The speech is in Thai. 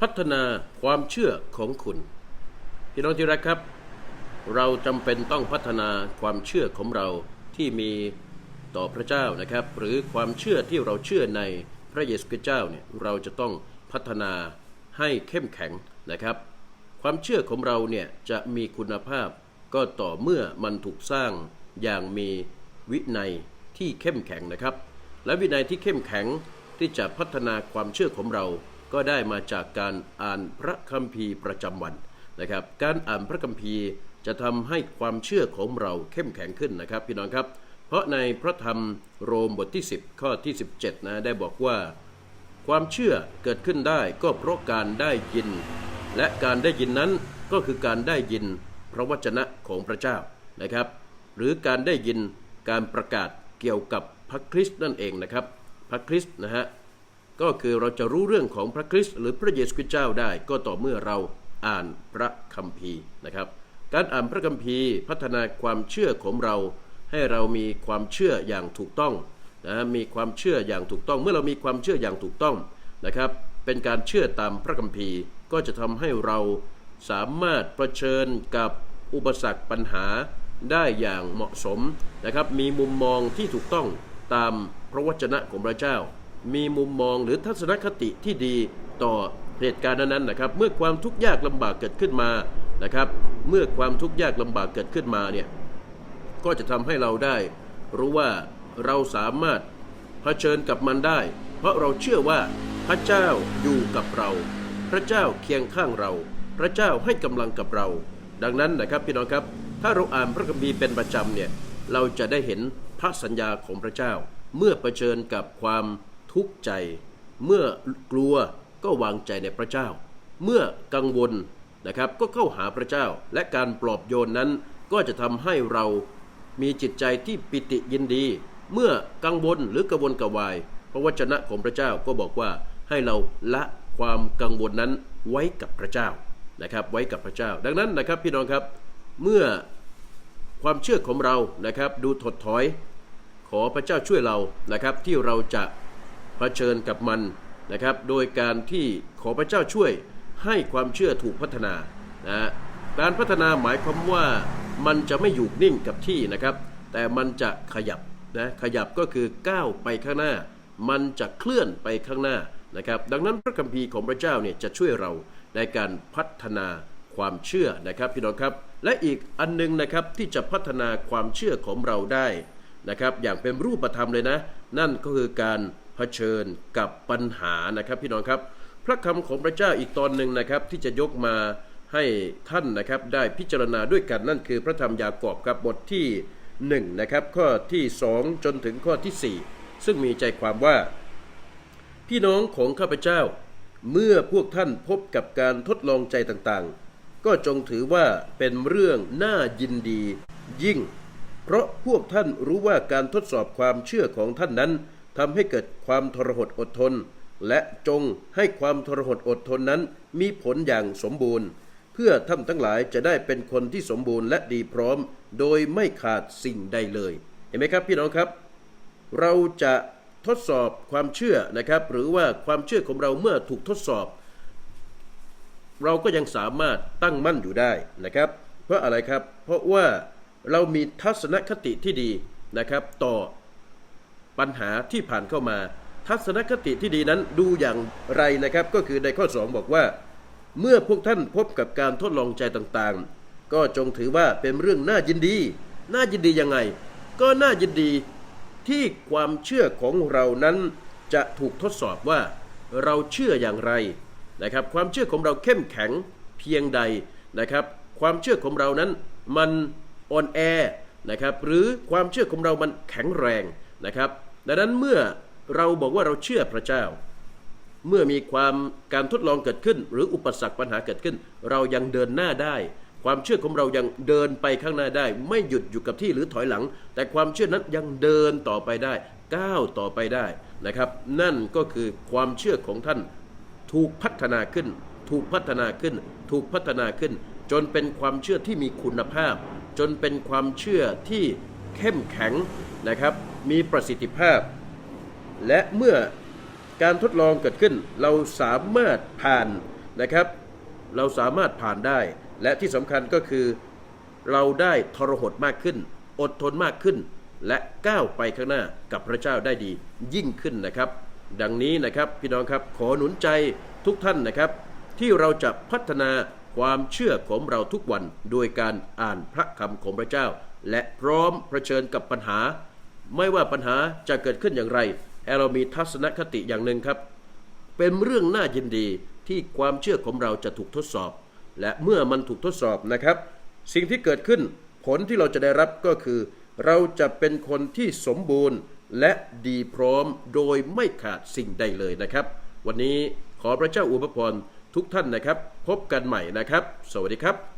พัฒนาความเชื่อของคุณพี่น้องที่รักครับ เราจำเป็นต้องพัฒนาความเชื่อของเราที่มีต่อพระเจ้านะครับ หรือความเชื่อที่เราเชื่อในพระเยซูคริสต์เจ้าเนี่ยเราจะต้องพัฒนาให้เข้มแข็งนะครับ ความเชื่อของเราเนี่ยจะมีคุณภาพก็ต่อเมื่อมันถูกสร้างอย่างมีวินัยที่เข้มแข็งนะครับ และวินัยที่เข้มแข็งที่จะพัฒนาความเชื่อของเรา ก็ได้มาจากการอ่านพระคัมภีร์ประจำวันนะครับ การอ่านพระคัมภีร์จะทำให้ความเชื่อของเราเข้มแข็งขึ้นนะครับพี่น้องครับ เพราะในพระธรรมโรมบทที่ 10 ข้อที่ 17นะได้บอกว่า ความเชื่อเกิดขึ้นได้ก็เพราะการได้ยิน และการได้ยินนั้นก็คือการได้ยินพระวจนะของพระเจ้านะครับ หรือการได้ยินการประกาศเกี่ยวกับพระคริสต์นั่นเองนะครับ พระคริสต์นะฮะ ก็คือเราจะรู้เรื่องของพระคริสต์หรือพระเยซูคริสต์เจ้าได้ ก็ต่อเมื่อเราอ่านพระคัมภีร์นะครับ การอ่านพระคัมภีร์พัฒนาความเชื่อของเรา ให้เรามีความเชื่ออย่างถูกต้องนะมีความเชื่ออย่างถูกต้อง เมื่อเรามีความเชื่ออย่างถูกต้องนะครับ เป็นการเชื่อตามพระคัมภีร์ก็จะทำให้เราสามารถเผชิญกับอุปสรรคปัญหาได้อย่างเหมาะสมนะครับ มีมุมมองที่ถูกต้องตามพระวจนะของพระเจ้า มีมุมมองหรือทัศนคติที่ดีต่อเหตุการณ์นั้นๆนะครับ เมื่อความทุกข์ยากลำบากเกิดขึ้นมานะครับ เมื่อความทุกข์ยากลำบากเกิดขึ้นมาเนี่ยก็จะทำให้เราได้รู้ว่าเราสามารถเผชิญกับมันได้ เพราะเราเชื่อว่าพระเจ้าอยู่กับเรา พระเจ้าเคียงข้างเรา พระเจ้าให้กำลังกับเรา ดังนั้นนะครับพี่น้องครับถ้าเราอ่านพระคัมภีร์เป็นประจำเนี่ยเราจะได้เห็นพระสัญญาของพระเจ้า เมื่อเผชิญกับความ ทุกข์ใจ เมื่อกลัวก็วางใจในพระเจ้า เมื่อกังวลนะครับก็เข้าหาพระเจ้า และการปลอบโยนนั้นก็จะทำให้เรามีจิตใจที่ปิติยินดี เมื่อกังวลหรือกระวนกระวาย พระวจนะของพระเจ้าก็บอกว่าให้เราละความกังวลนั้นไว้กับพระเจ้านะครับไว้กับพระเจ้า ดังนั้นนะครับพี่น้องครับเมื่อความเชื่อของเรานะครับดูถดถอย ขอพระเจ้าช่วยเรานะครับที่เราจะ ผชิญกับมันนะครับ โดยการที่ขอพระเจ้าช่วยให้ความเชื่อถูกพัฒนานะการพัฒนาหมายความว่ามันจะไม่อยู่นิ่งกับที่นะครับ แต่มันจะขยับนะขยับก็คือก้าวไปข้างหน้า มันจะเคลื่อนไปข้างหน้านะครับ ดังนั้นพระคัมภีร์ของพระเจ้าเนี่ยจะช่วยเราในการพัฒนาความเชื่อนะครับพี่น้องครับ และอีกอันนึงนะครับที่จะพัฒนาความเชื่อของเราได้นะครับ อย่างเป็นรูปธรรมเลยนะ นั่นก็คือการ เผชิญกับปัญหานะครับพี่น้องครับ พระคำของพระเจ้าอีกตอนหนึ่งนะครับที่จะยกมาให้ท่านนะครับได้พิจารณาด้วยกันนั่นคือพระธรรมยากอบครับบทที่1นะครับข้อที่ 2 จนถึงข้อที่ 4 ซึ่งมีใจความว่า พี่น้องของข้าพเจ้า เมื่อพวกท่านพบกับการทดลองใจต่างๆ ก็จงถือว่าเป็นเรื่องน่ายินดียิ่ง เพราะพวกท่านรู้ว่าการทดสอบความเชื่อของท่านนั้น ทำให้เกิดความทรหดอดทน และจงให้ความทรหดอดทนนั้นมีผลอย่างสมบูรณ์ เพื่อท่านทั้งหลายจะได้เป็นคนที่สมบูรณ์และดีพร้อม โดยไม่ขาดสิ่งใดเลย เห็นไหมครับพี่น้องครับ เราจะทดสอบความเชื่อนะครับ หรือว่าความเชื่อของเราเมื่อถูกทดสอบ เราก็ยังสามารถตั้งมั่นอยู่ได้นะครับ เพราะอะไรครับ เพราะว่าเรามีทัศนคติที่ดีนะครับ ต่อ ปัญหาที่ผ่านเข้ามา ทัศนคติที่ดีนั้นดูอย่างไรนะครับ ก็คือในข้อ 2 บอกว่า เมื่อพวกท่านพบกับการทดลองใจต่างๆ ก็จงถือว่าเป็นเรื่องน่ายินดี น่ายินดียังไง ก็น่ายินดีที่ความเชื่อของเรานั้นจะถูกทดสอบว่าเราเชื่ออย่างไรนะครับ ความเชื่อของเราเข้มแข็งเพียงใดนะครับ ความเชื่อของเรานั้นมันอ่อนแอนะครับหรือความเชื่อของเรามันแข็งแรง นะครับ ดังนั้นเมื่อเราบอกว่าเราเชื่อพระเจ้า เมื่อมีความการทดลองเกิดขึ้น หรืออุปสรรคปัญหาเกิดขึ้น เรายังเดินหน้าได้ ความเชื่อของเรายังเดินไปข้างหน้าได้ ไม่หยุดอยู่กับที่หรือถอยหลัง แต่ความเชื่อนั้นยังเดินต่อไปได้ ก้าวต่อไปได้นะครับ นั่นก็คือความเชื่อของท่านถูกพัฒนาขึ้น ถูกพัฒนาขึ้น ถูกพัฒนาขึ้น จนเป็นความเชื่อที่มีคุณภาพ จนเป็นความเชื่อที่เข้มแข็งนะครับ มีประสิทธิภาพ และเมื่อการทดลองเกิดขึ้น เราสามารถผ่านนะครับ เราสามารถผ่านได้ และที่สำคัญก็คือเราได้ทรหดมากขึ้น อดทนมากขึ้น และก้าวไปข้างหน้ากับพระเจ้าได้ดียิ่งขึ้นนะครับ ดังนี้นะครับพี่น้องครับขอหนุนใจทุกท่านนะครับ ที่เราจะพัฒนาความเชื่อของเราทุกวันโดยการอ่านพระคำของพระเจ้า และพร้อมเผชิญกับปัญหา ไม่ว่าปัญหาจะเกิดขึ้นอย่างไรให้เรามีทัศนคติอย่างหนึ่งครับ เป็นเรื่องน่ายินดีที่ความเชื่อของเราจะถูกทดสอบ และเมื่อมันถูกทดสอบนะครับ สิ่งที่เกิดขึ้นผลที่เราจะได้รับก็คือ เราจะเป็นคนที่สมบูรณ์และดีพร้อมโดยไม่ขาดสิ่งใดเลยนะครับ วันนี้ขอพระเจ้าอวยพรทุกท่านนะครับ พบกันใหม่นะครับ สวัสดีครับ